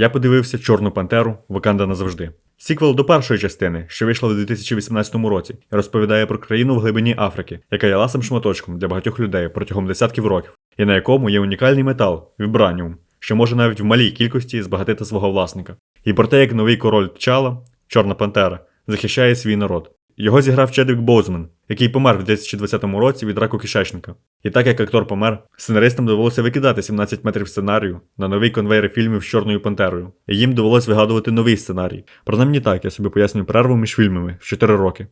Я подивився Чорну Пантеру Ваканда назавжди. Сіквел до першої частини, що вийшла у 2018 році, розповідає про країну в глибині Африки, яка є ласим шматочком для багатьох людей протягом десятків років, і на якому є унікальний метал вібраніум, що може навіть в малій кількості збагатити свого власника. І про те, як новий король Тчала, Чорна Пантера, захищає свій народ. Його зіграв Чедвік Боузман, який помер в 2020 році від раку кишечника. І так як актор помер, сценаристам довелося викидати 17 метрів сценарію на новий конвейер фільмів з Чорною Пантерою. І їм довелося вигадувати новий сценарій. Принаймні так, я собі пояснюю перерву між фільмами в 4 роки.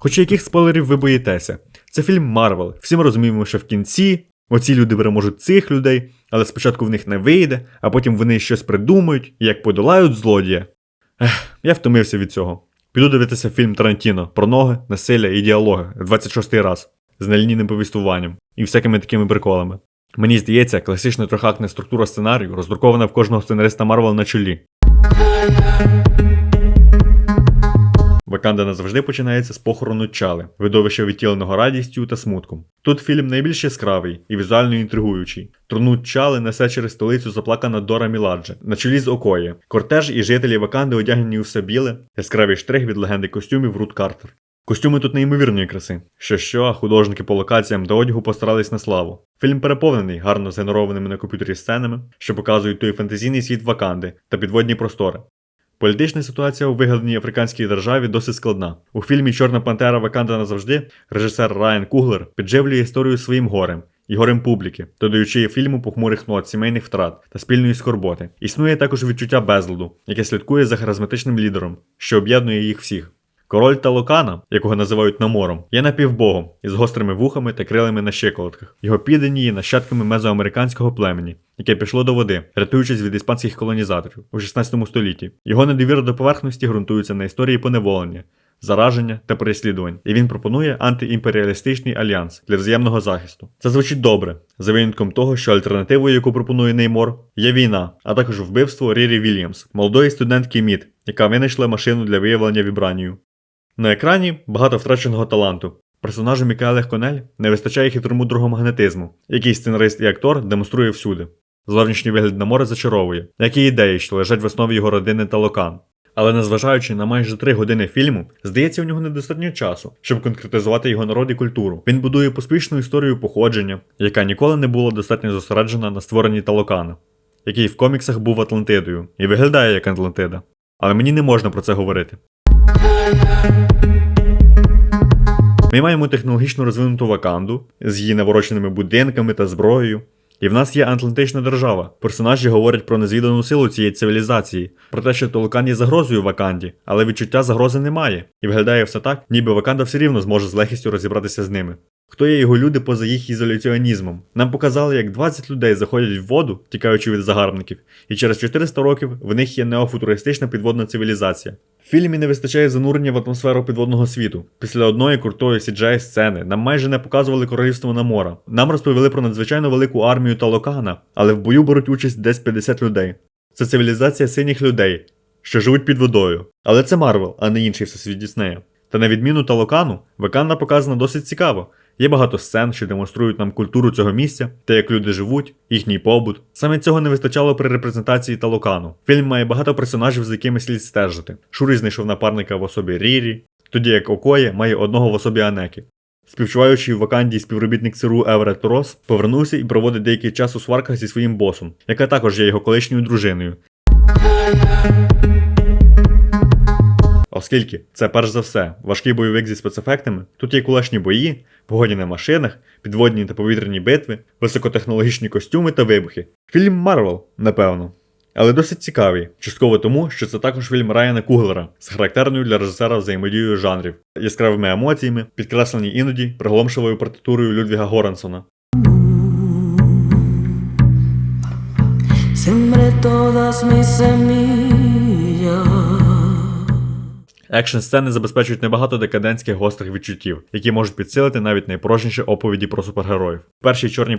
Хоча яких спойлерів ви боїтеся? Це фільм Марвел. Всі ми розуміємо, що в кінці оці люди переможуть цих людей, але спочатку в них не вийде, а потім вони щось придумають як подолають злодія. Ех, я втомився від цього. Піду дивитися фільм Тарантіно про ноги, насилля і діалоги 26 раз з нелінійним повістуванням і всякими такими приколами. Мені здається, класична трьохактна структура сценарію роздрукована в кожного сценариста Марвел на чолі. Ваканда назавжди починається з похорону Чали, видовища відтіленого радістю та смутком. Тут фільм найбільш яскравий і візуально інтригуючий. Труну Чали несе через столицю заплакана Дора Міладже на чолі з Окої. Кортеж і жителі Ваканди одягнені у все біле, яскравий штрих від легенди костюмів Рут Картер. Костюми тут неймовірної краси. Що що, а художники по локаціям та одягу постарались на славу. Фільм переповнений гарно згенерованими на комп'ютері сценами, що показують той фантазійний світ Ваканди та підводні простори. Політична ситуація у вигаданій африканській державі досить складна. У фільмі Чорна Пантера Ваканда назавжди режисер Райан Куглер підживлює історію своїм горем і горем публіки, додаючи фільму похмурих нот, сімейних втрат та спільної скорботи. Існує також відчуття безладу, яке слідкує за харизматичним лідером, що об'єднує їх всіх. Король Талокана, якого називають Намором, є напівбогом із гострими вухами та крилами на щиколотках. Його піддані є нащадками мезоамериканського племені, яке пішло до води, рятуючись від іспанських колонізаторів у 16 столітті. Його недовіра до поверхності ґрунтується на історії поневолення, зараження та переслідувань, і він пропонує антиімперіалістичний альянс для взаємного захисту. Це звучить добре, за винятком того, що альтернативою, яку пропонує Неймор, є війна, а також вбивство Рірі Вільямс, молодої студентки МІД, яка винайшла машину для виявлення вібранію. На екрані багато втраченого таланту. Персонажу Мікаеле Конель не вистачає хитромудрого магнетизму, який сценарист і актор демонструє всюди. Зовнішній вигляд на море зачаровує, як і ідеї, що лежать в основі його родини та локан. Але незважаючи на майже три години фільму, здається, у нього недостатньо часу, щоб конкретизувати його народ і культуру. Він будує поспішну історію походження, яка ніколи не була достатньо зосереджена на створенні Талокана, який в коміксах був Атлантидою і виглядає як Атлантида. Але мені не можна про це говорити. Ми маємо технологічно розвинуту Ваканду з її навороченими будинками та зброєю. І в нас є Атлантична держава. Персонажі говорять про незвідану силу цієї цивілізації, про те, що Толкан є загрозою Ваканді, але відчуття загрози немає. І виглядає все так, ніби Ваканда все рівно зможе з легкістю розібратися з ними. Хто є його люди поза їх ізоляціонізмом? Нам показали, як 20 людей заходять в воду, тікаючи від загарбників, і через 400 років в них є неофутуристична підводна цивілізація. Фільмі не вистачає занурення в атмосферу підводного світу. Після одної крутої cgi сцени нам майже не показували королівство Намора. Нам розповіли про надзвичайно велику армію Талокана, але в бою беруть участь десь 50 людей. Це цивілізація синіх людей, що живуть під водою. Але це Марвел, а не інший всесвіт Діснея. Та на відміну Талокану, Ваканда показана досить цікаво. Є багато сцен, що демонструють нам культуру цього місця, те, як люди живуть, їхній побут. Саме цього не вистачало при репрезентації Талокану. Фільм має багато персонажів, з якими слід стежити. Шурі знайшов напарника в особі Рірі, тоді як Окоє має одного в особі Анеки. Співчуваючий в Ваканді співробітник ЦРУ Еверет Рос повернувся і проводить деякий час у сварках зі своїм босом, яка також є його колишньою дружиною. Оскільки це перш за все важкий бойовик зі спецефектами, тут є кулешні бої, погоді на машинах, підводні та повітряні битви, високотехнологічні костюми та вибухи. Фільм Марвел, напевно. Але досить цікавий, частково тому, що це також фільм Райана Куглера з характерною для режисера взаємодією жанрів, яскравими емоціями, підкреслені іноді приголомшливою партитурою Людвіга Горансона. Sembré todas. Екшн сцени забезпечують небагато декадентських гострих відчуттів, які можуть підсилити навіть найпрожніші оповіді про супергероїв. В першій чорній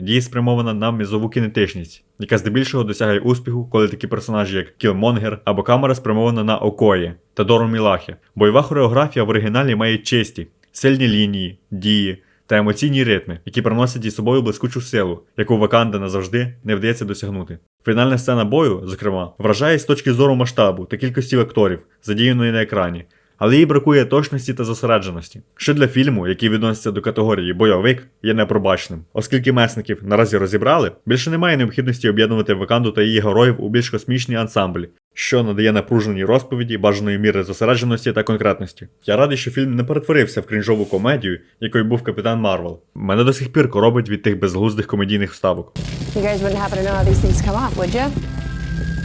дії спрямована на мізову кінетичність, яка здебільшого досягає успіху, коли такі персонажі, як Кілмонгер або камера спрямована на Окої та Дору Мілахі. Бойова хореографія в оригіналі має чисті, сильні лінії, дії та емоційні ритми, які приносять із собою блискучу силу, яку Ваканда назавжди не вдається досягнути. Фінальна сцена бою, зокрема, вражає з точки зору масштабу та кількості акторів, задіяної на екрані, але їй бракує точності та зосередженості, що для фільму, який відноситься до категорії бойовик, є непробачним. Оскільки месників наразі розібрали, більше немає необхідності об'єднувати Ваканду та її героїв у більш космічні ансамблі, що надає напруженій розповіді бажаної міри зосередженості та конкретності. Я радий, що фільм не перетворився в крінжову комедію, якою був капітан Марвел. Мене до сих пір коробить від тих безглуздих комедійних вставок. You guys wouldn't happen to know how these things come off, would you?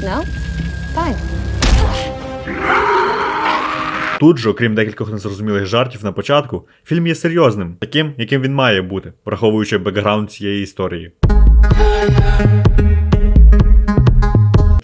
No? Fine. Тут же, окрім декількох незрозумілих жартів на початку, фільм є серйозним, таким, яким він має бути, враховуючи бекграунд цієї історії.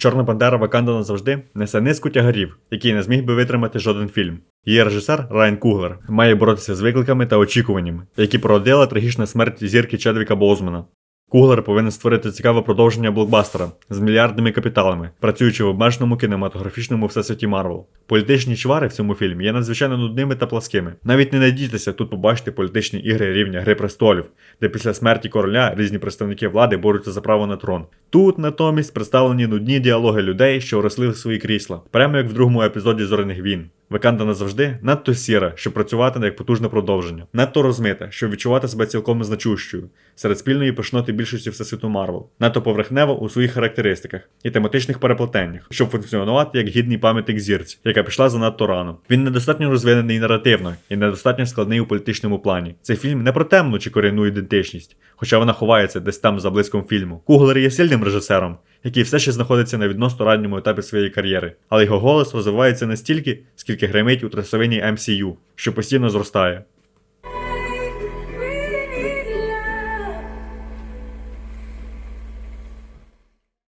Чорна Пантера Ваканда назавжди несе низку тягарів, які не зміг би витримати жоден фільм. Її режисер Райан Куглер має боротися з викликами та очікуваннями, які породила трагічна смерть зірки Чедвіка Боузмана. Куглер повинен створити цікаве продовження блокбастера з мільярдними капіталами, працюючи в обмеженому кінематографічному всесвіті Марвел. Політичні чвари в цьому фільмі є надзвичайно нудними та пласкими. Навіть не надійтеся тут побачити політичні ігри рівня Гри престолів, де після смерті короля різні представники влади борються за право на трон. Тут натомість представлені нудні діалоги людей, що росли в свої крісла, прямо як в другому епізоді зоряних війн. Ваканда назавжди надто сіра, щоб працювати як потужне продовження, надто розмита, щоб відчувати себе цілком значущою серед спільної пишноти більшості всесвіту Марвел, надто поверхнево у своїх характеристиках і тематичних переплетеннях, щоб функціонувати як гідний пам'ятник зірці, яка пішла занадто рано. Він недостатньо розвинений наративно і недостатньо складний у політичному плані. Цей фільм не про темну чи корінну ідентичність, хоча вона ховається десь там за блиском фільму. Куглер є сильним режисером, який все ще знаходиться на відносно ранньому етапі своєї кар'єри, але його голос розвивається настільки, скільки гримить у трясовині MCU, що постійно зростає.